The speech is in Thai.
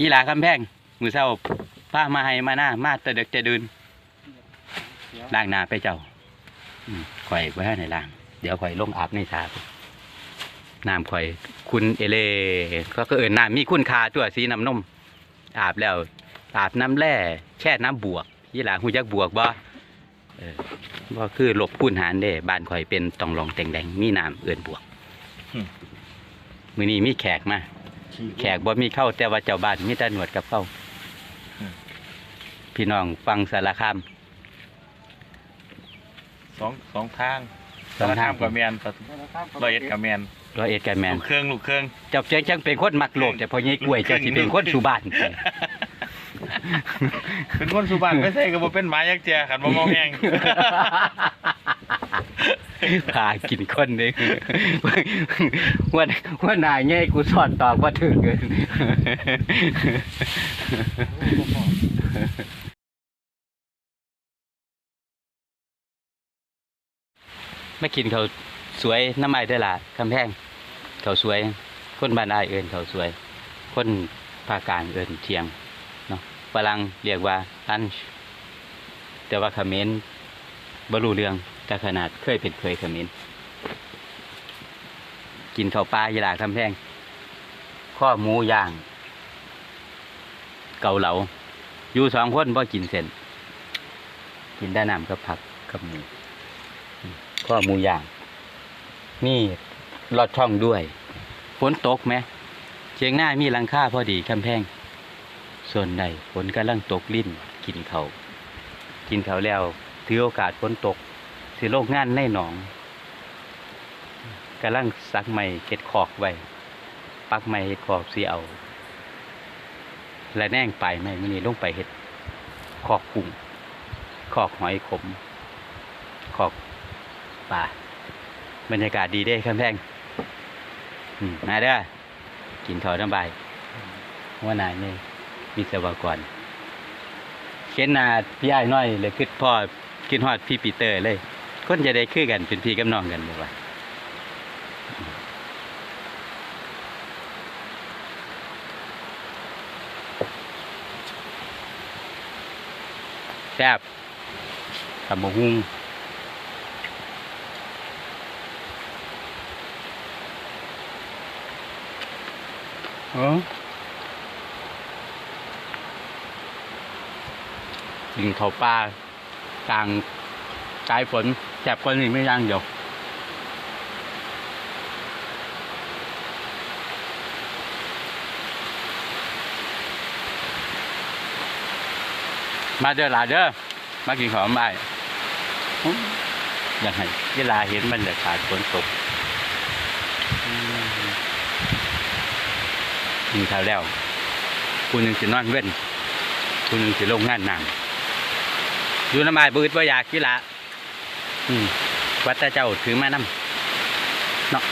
อีหลาคำแพงมือเศร้าพามาให้มาหน้ามาแตะเด็กจะดืนล้างหน้าไปเจ้าอืมข่อยไว้ให้ในล้าง เดี๋ยวข่อยลงอาบในสาพุ่นน้ำข่อย คุณเอเลก็ก็เอินน้ำมีคุณค่าตัวสีน้ำนม อาบแล้ว อาบน้ำแร่แช่น้ำบวกยี่หลาหูยักบวกบ่เออบ่คือหลบคูณหารเด้บ้านข่อยเป็นตองรองแต่งแดงมีน้ำเอื่นบวกอืมมื้อนี้มีแขกมา แขกบ่มีเข้าแต่ว่าเจ้าบ้านมีแต่หนวดกับเข้าอืมพี่น้องฟังสารคาม สองสองทางสองทางกับแมนร้อยเอ็ดกับแมนร้อยเอ็ดกันแมนลูกเครื่องลูกเครื่อง เจ้าเจ้าจังเป็นคนมักโลกแต่พอยี่กล้วยเจ้าสิเป็นคนสุบ้านเป็นคนสุบานไม่ใช่ก็บ่เป็นหมายักษ์เจียขันมามองแห้ง พากินคนเด้ว่าว่านายไงกูสอนตอบว่าถึงเกินไม่กินเขาสวยน้ำไม้ได้ละคำแพงเขาสวย คนบ้านอายเอินเขาสวย คนภาคกลางเอินเทียงเนาะฝรั่งเรียกว่าลันแต่ว่าเขมรบรู้เรื่อง แต่ขนาดเคยเป็นเคยขมรกินข้าวปลายีหลาคำแพงข้อหมูย่าง เกาเหลา อยู่สองคนบ่กินเส้นกินได้น้ำกับผักกับหมูข้อหมูย่าง นี่ลอดช่องด้วยฝนตกไหมเชียงหน้ามีลังค่าพอดีคำแพง ส่วนใดฝนกำลังตกลิ้นกินเขากินเขาแล้ว ถือโอกาสฝนตก สิโลกงานในหนองกำลังซักไม้เก็ดขอกไว้ปักไม้เฮ็ดขอกสีเอาและแน่งไปไม้มื่อนี้ลงไปเฮ็ดขอกกุ้งขอกหอยขม ขอกป่าบรรยากาศดีเด้คำแพงอืมาเด้อกินข้าวน้ำใบว่านายนี่มีสวากรเข็นนาพี่อ้ายน้อยเลยคิดพ่อคิดฮอดพี่ปีเตอร์เลย คนจะได้คือกันเป็นพี่กับน้องกันบอกว่าแซ่บตำบกหุ่งเออกินข้าวปลากลางกายฝน จ็บคนนี้ไม่ย่างเดียวมาเด้อหลาเด้อมากินของบ่ายอื้ออยากให้เวลาเห็นบรรยากาศฝนตกมกินข้าวแล้วคุณยังสินอนเว้นคุณยังสิลงงานนำอยู่น้ำบายบืดว่าอยากกีฬา อืมวัดตาเจ้าถือมานำเนาะ